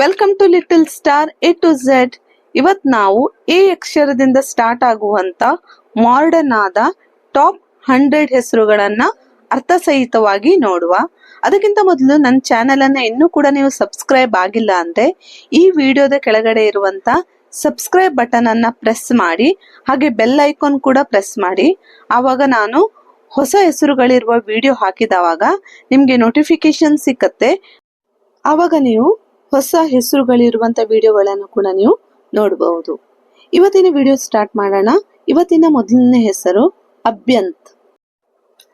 Welcome to little star A to Z ಇವತ್ ನಾವು A ಅಕ್ಷರದಿಂದ ಸ್ಟಾರ್ಟ್ ಆಗುವಂತ ಮಾಡರ್ನ್ ಆದ ಟಾಪ್ ಹಂಡ್ರೆಡ್ ಹೆಸರುಗಳನ್ನ ಅರ್ಥಸಹಿತವಾಗಿ ನೋಡುವ. ಅದಕ್ಕಿಂತ ಮೊದಲು ನನ್ನ ಚಾನೆಲ್ ಅನ್ನ ಇನ್ನೂ ಕೂಡ ನೀವು ಸಬ್ಸ್ಕ್ರೈಬ್ ಆಗಿಲ್ಲ ಅಂದ್ರೆ ಈ ವಿಡಿಯೋದ ಕೆಳಗಡೆ ಇರುವಂತ ಸಬ್ಸ್ಕ್ರೈಬ್ ಬಟನ್ ಅನ್ನ ಪ್ರೆಸ್ ಮಾಡಿ, ಹಾಗೆ ಬೆಲ್ ಐಕಾನ್ ಕೂಡ ಪ್ರೆಸ್ ಮಾಡಿ. ಆವಾಗ ನಾನು ಹೊಸ ಹೆಸರುಗಳಿರುವ ವಿಡಿಯೋ ಹಾಕಿದವಾಗ ನಿಮ್ಗೆ ನೋಟಿಫಿಕೇಶನ್ ಸಿಕ್ಕತ್ತೆ. ಆವಾಗ ನೀವು ಹೊಸ ಹೆಸರುಗಳಿರುವಂತ ವಿಡಿಯೋಗಳನ್ನು ಕೂಡ ನೀವು ನೋಡಬಹುದು. ಇವತ್ತಿನ ವಿಡಿಯೋ ಸ್ಟಾರ್ಟ್ ಮಾಡೋಣ. ಇವತ್ತಿನ ಮೊದಲನೇ ಹೆಸರು ಅಭ್ಯಂತ್.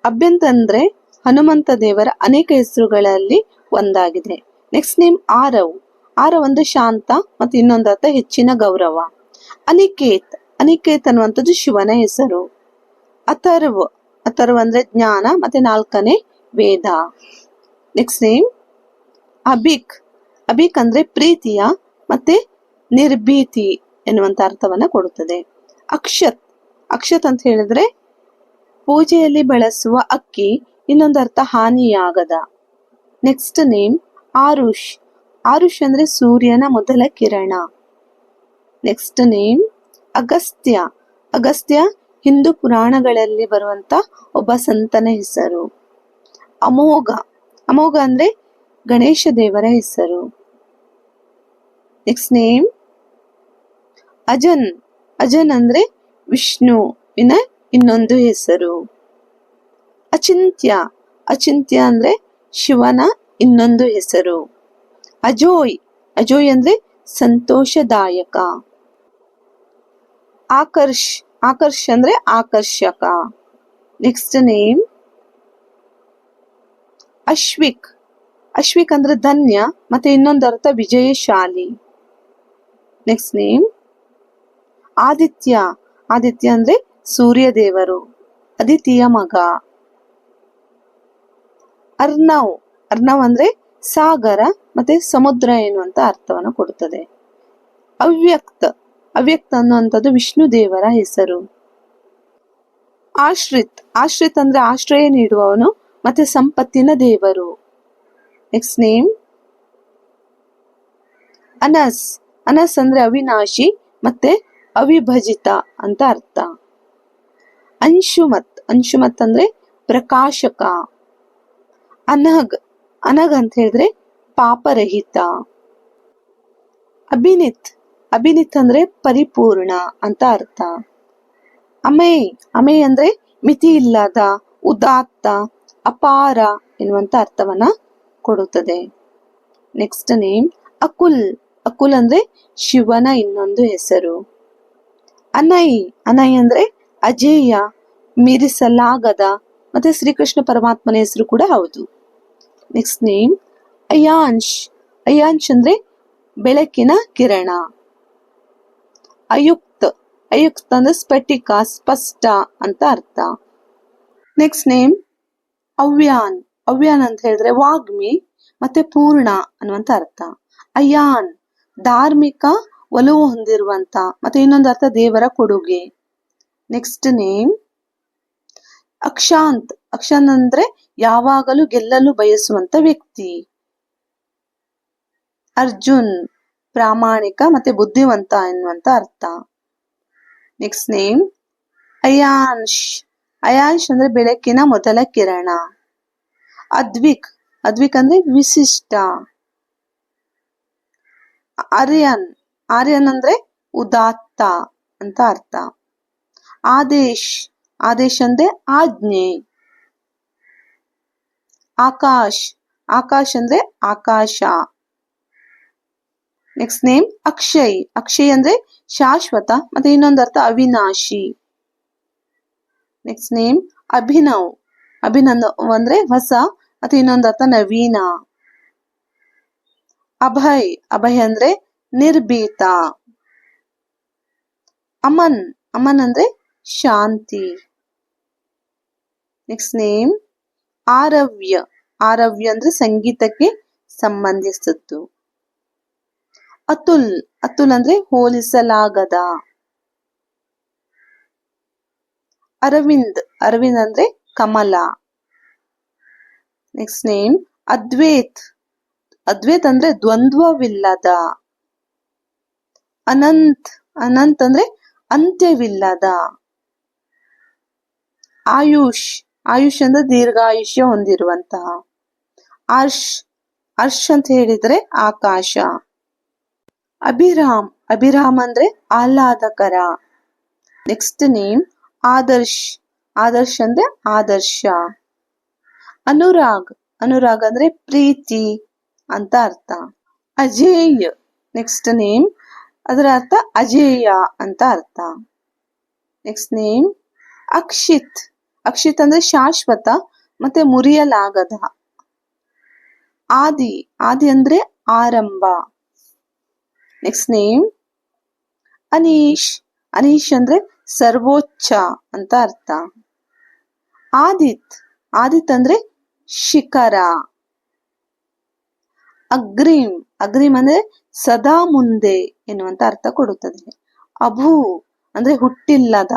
ಅಭ್ಯಂತ್ ಅಂದ್ರೆ ಹನುಮಂತ ದೇವರ ಅನೇಕ ಹೆಸರುಗಳಲ್ಲಿ ಒಂದಾಗಿದೆ. Next name Aarav. ಆರವ್ ಅಂದ್ರೆ ಶಾಂತ ಮತ್ತು ಇನ್ನೊಂದು ಅರ್ಥ ಹೆಚ್ಚಿನ ಗೌರವ. ಅನಿಕೇತ್. ಅನಿಕೇತ್ ಅನ್ನುವಂಥದ್ದು ಶಿವನ ಹೆಸರು. ಅಥರ್ವ್. ಅಥರ್ವ್ ಅಂದ್ರೆ ಜ್ಞಾನ ಮತ್ತೆ ನಾಲ್ಕನೇ ವೇದ. ನೆಕ್ಸ್ಟ್ ನೇಮ್ ಅಬಿಕ್ ಅಬಿಕ್ ಅಂದ್ರೆ ಪ್ರೀತಿಯ ಮತ್ತೆ ನಿರ್ಭೀತಿ ಎನ್ನುವಂತ ಅರ್ಥವನ್ನ ಕೊಡುತ್ತದೆ. ಅಕ್ಷತ್ ಅಕ್ಷತ್ ಅಂತ ಹೇಳಿದ್ರೆ ಪೂಜೆಯಲ್ಲಿ ಬಳಸುವ ಅಕ್ಕಿ, ಇನ್ನೊಂದು ಅರ್ಥ ಹಾನಿಯಾಗದ. Next name Arush. ಆರುಷ್ ಅಂದ್ರೆ ಸೂರ್ಯನ ಮೊದಲ ಕಿರಣ. Next name Agastya. Agastya Hindu ಪುರಾಣಗಳಲ್ಲಿ ಬರುವಂತ ಒಬ್ಬ ಸಂತನ ಹೆಸರು. ಅಮೋಘ. ಅಮೋಘ ಅಂದ್ರೆ ಗಣೇಶ ದೇವರ ಹೆಸರು. Next name ಅಜನ್. ಅಜನ್ ಅಂದ್ರೆ ವಿಷ್ಣುವಿನ ಇನ್ನೊಂದು ಹೆಸರು. ಅಚಿಂತ್ಯ. ಅಚಿಂತ್ಯ ಅಂದ್ರೆ ಶಿವನ ಇನ್ನೊಂದು ಹೆಸರು. ಅಜೋಯ್. ಅಜೋಯ್ ಅಂದ್ರೆ ಸಂತೋಷದಾಯಕ. ಆಕರ್ಷ್. ಆಕರ್ಷ್ ಅಂದ್ರೆ ಆಕರ್ಷಕ. Next name ಅಶ್ವಿಕ್. ಅಶ್ವಿಕ್ ಅಂದ್ರೆ ಧನ್ಯ, ಮತ್ತೆ ಇನ್ನೊಂದು ಅರ್ಥ ವಿಜಯಶಾಲಿ. Next name Aditya. ಆದಿತ್ಯ ಅಂದ್ರೆ ಸೂರ್ಯ ದೇವರು ಅದಿತಿಯ ಮಗ. ಅರ್ನವ್. ಅರ್ನವ್ ಅಂದ್ರೆ ಸಾಗರ ಮತ್ತೆ ಸಮುದ್ರ ಎನ್ನುವಂತ ಅರ್ಥವನ್ನು ಕೊಡುತ್ತದೆ ಅವ್ಯಕ್ತ. ಅವ್ಯಕ್ತ ಅನ್ನುವಂಥದ್ದು ವಿಷ್ಣು ದೇವರ ಹೆಸರು. ಆಶ್ರಿತ್. ಆಶ್ರಿತ್ ಅಂದ್ರೆ ಆಶ್ರಯ ನೀಡುವವನು ಮತ್ತೆ ಸಂಪತ್ತಿನ ದೇವರು. ನೆಕ್ಸ್ಟ್ ನೇಮ್ ಅನಸ್. ಅನಸ್ ಅಂದ್ರೆ ಅವಿನಾಶಿ ಮತ್ತೆ ಅವಿಭಜಿತ ಅಂತ ಅರ್ಥ. ಅಂಶುಮತ್ ಅಂಶುಮತ್ ಅಂದ್ರೆ ಪ್ರಕಾಶಕ. ಅನಗ್ ಅನಗ್ ಅಂತ ಹೇಳಿದ್ರೆ ಪಾಪರಹಿತ. ಅಭಿನಿತ್ ಅಭಿನಿತ್ ಅಂದ್ರೆ ಪರಿಪೂರ್ಣ ಅಂತ ಅರ್ಥ. ಅಮೇ ಅಮೇಯ್ ಅಂದ್ರೆ ಮಿತಿ ಇಲ್ಲದ ಉದಾತ್ತ, ಅಪಾರ ಎನ್ನುವಂತ ಅರ್ಥವನ್ನ ಕೊಡುತ್ತದೆ. Next name Akul. ಅಕುಲ್ ಅಂದ್ರೆ ಶಿವನ ಇನ್ನೊಂದು ಹೆಸರು. ಅನೈ ಅನೈ ಅಂದ್ರೆ ಅಜೇಯ, ಮೀರಿಸಲಾಗದ ಮತ್ತೆ ಶ್ರೀಕೃಷ್ಣ ಪರಮಾತ್ಮನ ಹೆಸರು ಕೂಡ ಹೌದು. Next name ಅಯಾಂಶ್. ಅಯಾಂಶ್ ಅಂದ್ರೆ ಬೆಳಕಿನ ಕಿರಣ. ಅಯುಕ್ತ ಅಯುಕ್ತ ಅಂದ್ರೆ ಸ್ಫಟಿಕ, ಸ್ಪಷ್ಟ ಅಂತ ಅರ್ಥ. Next name ಅವ್ಯಾನ್. ಅವ್ಯಾನ್ ಅಂತ ಹೇಳಿದ್ರೆ ವಾಗ್ಮಿ ಮತ್ತೆ ಪೂರ್ಣ ಅನ್ನುವಂತ ಅರ್ಥ. ಅಯಾನ್ ಧಾರ್ಮಿಕ ಒಲವು ಹೊಂದಿರುವಂತ ಮತ್ತೆ ಇನ್ನೊಂದು ಅರ್ಥ ದೇವರ ಕೊಡುಗೆ. Next name ಅಕ್ಷಾಂತ್. ಅಕ್ಷಾಂತ್ ಅಂದ್ರೆ ಯಾವಾಗಲೂ ಗೆಲ್ಲಲು ಬಯಸುವಂತ ವ್ಯಕ್ತಿ. ಅರ್ಜುನ್, ಪ್ರಾಮಾಣಿಕ ಮತ್ತೆ ಬುದ್ಧಿವಂತ ಎನ್ನುವಂತ ಅರ್ಥ. ನೆಕ್ಸ್ಟ್ ನೇಮ್ ಅಯಾಂಶ್ ಅಯಾಂಶ್ ಅಂದ್ರೆ ಬೆಳಕಿನ ಮೊದಲ ಕಿರಣ. ಅದ್ವಿಕ್. ಅದ್ವಿಕ್ ಅಂದ್ರೆ ವಿಶಿಷ್ಟ. ಆರ್ಯನ್ ಆರ್ಯನ್ ಅಂದ್ರೆ ಉದಾತ್ತ ಅಂತ ಅರ್ಥ. ಆದೇಶ್. ಆದೇಶ್ ಅಂದ್ರೆ ಆಜ್ಞೆ. ಆಕಾಶ್. ಆಕಾಶ್ ಅಂದ್ರೆ ಆಕಾಶ. Next name Akshay. ಅಕ್ಷಯ್ ಅಂದ್ರೆ ಶಾಶ್ವತ ಮತ್ತೆ ಇನ್ನೊಂದು ಅರ್ಥ ಅವಿನಾಶಿ. Next name Abhinav. ಅಭಿನಂದ ಅಂದ್ರೆ ಹೊಸ ಮತ್ತೆ ಇನ್ನೊಂದು ಅರ್ಥ ನವೀನ. ಅಭಯ್ ಅಭಯ್ ಅಂದ್ರೆ ನಿರ್ಭೀತ. ಅಮನ್ ಅಮನ್ ಅಂದ್ರೆ ಶಾಂತಿ. Next name ಆರವ್ಯ. ಆರವ್ಯ ಅಂದ್ರೆ ಸಂಗೀತಕ್ಕೆ ಸಂಬಂಧಿಸಿದ್ದು. ಅತುಲ್ ಅತುಲ್ ಅಂದ್ರೆ ಹೋಲಿಸಲಾಗದ. ಅರವಿಂದ್ ಅರವಿಂದ್ ಅಂದ್ರೆ ಕಮಲ. Next name Advait. ಅದ್ವೈತ್ ಅಂದ್ರೆ ದ್ವಂದ್ವವಿಲ್ಲದ. ಅನಂತ್ ಅನಂತ್ ಅಂದ್ರೆ ಅಂತ್ಯವಿಲ್ಲದ. ಆಯುಷ್ ಆಯುಷ್ ಅಂದ್ರೆ ದೀರ್ಘಾಯುಷ್ಯ ಹೊಂದಿರುವಂತಹ. ಅರ್ಷ್ ಅರ್ಷ್ ಅಂತ ಹೇಳಿದ್ರೆ ಆಕಾಶ. ಅಭಿರಾಮ್ ಅಭಿರಾಮ್ ಅಂದ್ರೆ ಆಹ್ಲಾದಕರ. ನೆಕ್ಸ್ಟ್ ನೇಮ್ ಆದರ್ಶ್ ಆದರ್ಶ್ ಅಂದ್ರೆ ಆದರ್ಶ. ಅನುರಾಗ್ ಅನುರಾಗ್ ಅಂದ್ರೆ ಪ್ರೀತಿ. ಅಂತ ಅರ್ಥ. ಅಜೇಯ್ ನೆಕ್ಸ್ಟ್ ನೇಮ್ ಅದರ ಅರ್ಥ ಅಜೇಯ ಅಂತ ಅರ್ಥ. Next name Akshith. ಅಕ್ಷಿತ್ ಅಂದ್ರೆ ಶಾಶ್ವತ ಮತ್ತೆ ಮುರಿಯಲಾಗದ. ಆದಿ ಆದಿ ಅಂದ್ರೆ ಆರಂಭ. Next name Anish. ಅನೀಶ್ ಅಂದ್ರೆ ಸರ್ವೋಚ್ಚ ಅಂತ ಅರ್ಥ. ಆದಿತ್ ಆದಿತ್ ಅಂದ್ರೆ ಶಿಖರ. ಅಗ್ರೀಮ್ ಅಗ್ರೀಮ್ ಅಂದ್ರೆ ಸದಾ ಮುಂದೆ ಎನ್ನುವಂತ ಅರ್ಥ ಕೊಡುತ್ತದೆ. ಅಭೂ ಅಂದ್ರೆ ಹುಟ್ಟಿಲ್ಲದ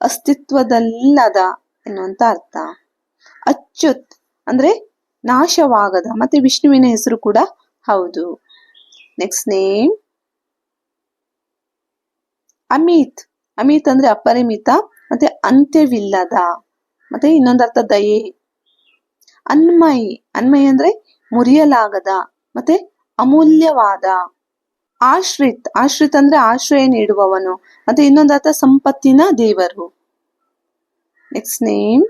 ಅಸ್ತಿತ್ವದಲ್ಲದ ಎನ್ನುವಂತ ಅರ್ಥ. ಅಚ್ಯುತ್ ಅಂದ್ರೆ ನಾಶವಾಗದ, ಮತ್ತೆ ವಿಷ್ಣುವಿನ ಹೆಸರು ಕೂಡ ಹೌದು. ನೆಕ್ಸ್ಟ್ ನೇಮ್ ಅಮಿತ್ ಅಮಿತ್ ಅಂದ್ರೆ ಅಪರಿಮಿತ, ಮತ್ತೆ ಅಂತ್ಯವಿಲ್ಲದ, ಮತ್ತೆ ಇನ್ನೊಂದು ಅರ್ಥ ದಯೆ. ಅನ್ಮಯ್ ಅನ್ಮಯ್ ಅಂದ್ರೆ ಮುರಿಯಲಾಗದ ಮತ್ತೆ ಅಮೂಲ್ಯವಾದ ಆಶ್ರಿತ್ ಆಶ್ರಿತ್ ಅಂದ್ರೆ ಆಶ್ರಯ ನೀಡುವವನು. ಮತ್ತೆ ಇನ್ನೊಂದು ಅರ್ಥ ಸಂಪತ್ತಿನ ದೇವರು. Next name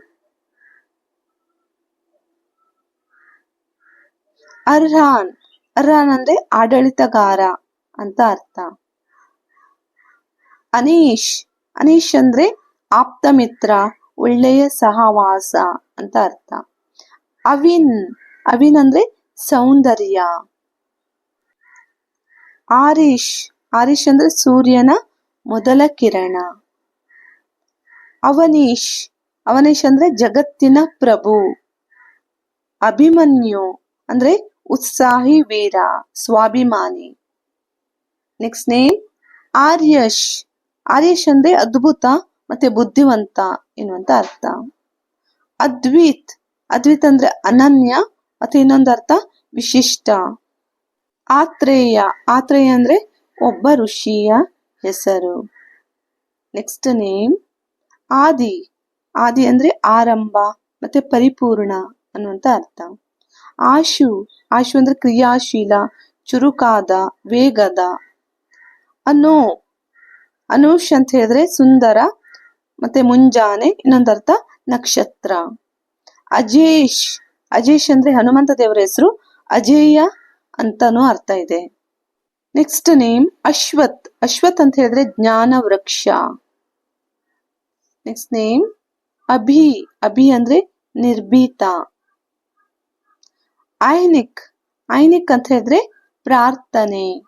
Arhan. ಅರ್ಹಾನ್ ಅಂದ್ರೆ ಆಡಳಿತಗಾರ ಅಂತ ಅರ್ಥ. ಅನೀಶ್. ಅನೀಶ್ ಅಂದ್ರೆ ಆಪ್ತ ಮಿತ್ರ ಒಳ್ಳೆಯ ಸಹವಾಸ ಅಂತ ಅರ್ಥ. ಅವಿನ್. ಅವಿನ್ ಅಂದ್ರೆ ಸೌಂದರ್ಯ. ಆರೀಶ್ ಆರೀಶ್ ಅಂದ್ರೆ ಸೂರ್ಯನ ಮೊದಲ ಕಿರಣ. ಅವನೀಶ್ ಅವನೀಶ್ ಅಂದ್ರೆ ಜಗತ್ತಿನ ಪ್ರಭು. ಅಭಿಮನ್ಯು ಅಂದ್ರೆ ಉತ್ಸಾಹಿ ವೀರ, ಸ್ವಾಭಿಮಾನಿ. Next name ಆರ್ಯಶ್. ಆರ್ಯಶ್ ಅಂದ್ರೆ ಅದ್ಭುತ ಮತ್ತೆ ಬುದ್ಧಿವಂತ ಎನ್ನುವಂತ ಅರ್ಥ. ಅದ್ವಿತ್ ಅದ್ವಿತ್ ಅಂದ್ರೆ ಅನನ್ಯ ಮತ್ತೆ ಇನ್ನೊಂದು ಅರ್ಥ, ವಿಶಿಷ್ಟ. ಆತ್ರೇಯ ಆತ್ರೇಯ ಅಂದ್ರೆ ಒಬ್ಬ ಋಷಿಯ ಹೆಸರು. ನೆಕ್ಸ್ಟ್ ನೇಮ್ ಆದಿ. ಆದಿ ಅಂದ್ರೆ ಆರಂಭ ಮತ್ತೆ ಪರಿಪೂರ್ಣ ಅನ್ನುವಂತ ಅರ್ಥ. ಆಶು ಆಶು ಅಂದ್ರೆ ಕ್ರಿಯಾಶೀಲ, ಚುರುಕಾದ, ವೇಗದ. ಅನು, ಅನುಷ್ ಅಂತ ಹೇಳಿದ್ರೆ ಸುಂದರ ಮತ್ತೆ ಮುಂಜಾನೆ ಇನ್ನೊಂದರ್ಥ ನಕ್ಷತ್ರ. ಅಜೇಶ್ ಅಜೇಶ್ ಅಂದ್ರೆ ಹನುಮಂತ ದೇವರ ಹೆಸರು. ಅಜೇಯ ಅಂತಾನೂ ಅರ್ಥ ಇದೆ. ನೆಕ್ಸ್ಟ್ ನೇಮ್ ಅಶ್ವತ್ ಅಶ್ವತ್ ಅಂತ ಹೇಳಿದ್ರೆ ಜ್ಞಾನ ವೃಕ್ಷ. Next name Abhi. ಅಭಿ ಅಂದ್ರೆ ನಿರ್ಭೀತ. ಐನಿಕ್ ಐನಿಕ್ ಅಂತ ಹೇಳಿದ್ರೆ ಪ್ರಾರ್ಥನೆ.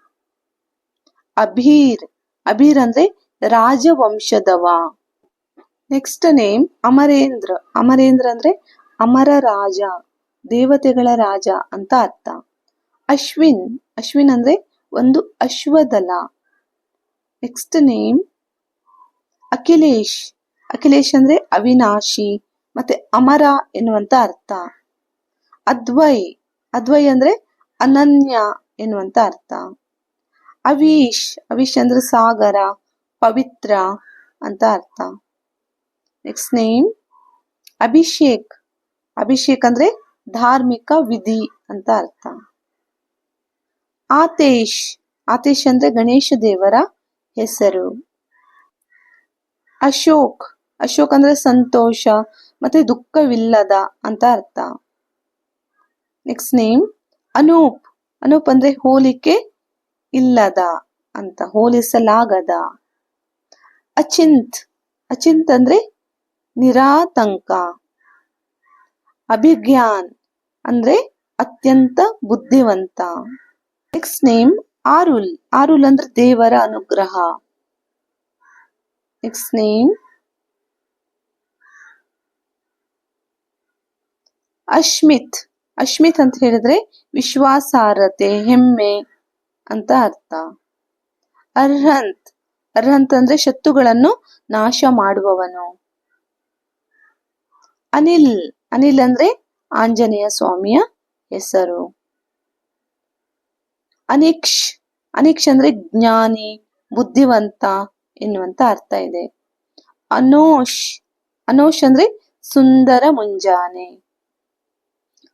ಅಭೀರ್ ಅಭೀರ್ ಅಂದ್ರೆ ರಾಜವಂಶದವ. Next name Amarendra. ಅಮರೇಂದ್ರ ಅಂದ್ರೆ ಅಮರ ರಾಜ ದೇವತೆಗಳ ರಾಜ ಅಂತ ಅರ್ಥ. ಅಶ್ವಿನ್ ಅಶ್ವಿನ್ ಅಂದ್ರೆ ಒಂದು ಅಶ್ವದಲ. Next name Akhilesh. ಅಖಿಲೇಶ್ ಅಂದ್ರೆ ಅವಿನಾಶಿ, ಮತ್ತೆ ಅಮರ ಎನ್ನುವಂತ ಅರ್ಥ. ಅದ್ವೈ ಅದ್ವೈ ಅಂದ್ರೆ ಅನನ್ಯ ಎನ್ನುವಂತ ಅರ್ಥ. ಅವೀಶ್ ಅವೀಶ್ ಅಂದ್ರೆ ಸಾಗರ, ಪವಿತ್ರ ಅಂತ ಅರ್ಥ. Next name Abhishek. ಅಭಿಷೇಕ್ ಅಂದ್ರೆ ಧಾರ್ಮಿಕ ವಿಧಿ ಅಂತ ಅರ್ಥ. ಆತೇಶ್ ಆತೇಶ್ ಅಂದ್ರೆ ಗಣೇಶ ದೇವರ ಹೆಸರು. ಅಶೋಕ್ ಅಶೋಕ್ ಅಂದ್ರೆ ಸಂತೋಷ, ಮತ್ತೆ ದುಃಖವಿಲ್ಲದ ಅಂತ ಅರ್ಥ. Next name Anoop. ಅನೂಪ್ ಅಂದ್ರೆ ಹೋಲಿಕೆ ಇಲ್ಲದ ಅಂತ, ಹೋಲಿಸಲಾಗದ. ಅಚಿಂತ್ ಅಚಿಂತ್ ಅಂದ್ರೆ ನಿರಾತಂಕ. ಅಭಿಜ್ಞಾನ್ ಅಂದ್ರೆ ಅತ್ಯಂತ ಬುದ್ಧಿವಂತ. ನೆಕ್ಸ್ಟ್ ನೇಮ್ ಆರುಲ್ ಆರುಲ್ ಅಂದ್ರೆ ದೇವರ ಅನುಗ್ರಹ. ನೆಕ್ಸ್ಟ್ ನೇಮ್ ಅಶ್ಮಿತ್ ಅಶ್ಮಿತ್ ಅಂತ ಹೇಳಿದ್ರೆ ವಿಶ್ವಾಸಾರ್ಹತೆ, ಹೆಮ್ಮೆ ಅಂತ ಅರ್ಥ. ಅರ್ಹಂತ್ ಅರ್ಹಂತ್ ಅಂದ್ರೆ ಶತ್ರುಗಳನ್ನು ನಾಶ ಮಾಡುವವನು. ಅನಿಲ್ ಅನಿಲ್ ಅಂದ್ರೆ ಆಂಜನೇಯ ಸ್ವಾಮಿಯ ಹೆಸರು. ಅನಿಕ್ಷ್ ಅನಿಕ್ಷ್ ಅಂದ್ರೆ ಜ್ಞಾನಿ, ಬುದ್ಧಿವಂತ ಎನ್ನುವಂತ ಅರ್ಥ ಇದೆ. ಅನೋಷ್ ಅನೋಷ್ ಅಂದ್ರೆ ಸುಂದರ ಮುಂಜಾನೆ.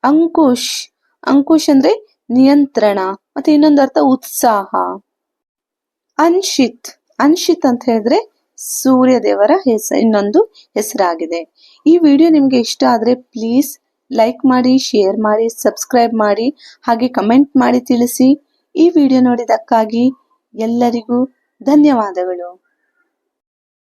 ಅಂಕುಶ್ ಅಂಕುಶ್ ಅಂದ್ರೆ ನಿಯಂತ್ರಣ, ಮತ್ತೆ ಇನ್ನೊಂದು ಅರ್ಥ ಉತ್ಸಾಹ. ಅನ್ಶಿತ್ ಅನ್ಶಿತ್ ಅಂತ ಹೇಳಿದ್ರೆ ಸೂರ್ಯ ದೇವರ ಹೆಸ, ಇನ್ನೊಂದು ಹೆಸರಾಗಿದೆ. ಈ ವಿಡಿಯೋ ನಿಮ್ಗೆ ಇಷ್ಟ ಆದ್ರೆ ಪ್ಲೀಸ್ ಲೈಕ್ ಮಾಡಿ ಶೇರ್ ಮಾಡಿ ಸಬ್ಸ್ಕ್ರೈಬ್ ಮಾಡಿ, ಹಾಗೆ ಕಮೆಂಟ್ ಮಾಡಿ ತಿಳಿಸಿ. ಈ ವಿಡಿಯೋ ನೋಡಿದಕ್ಕಾಗಿ ಎಲ್ಲರಿಗೂ ಧನ್ಯವಾದಗಳು.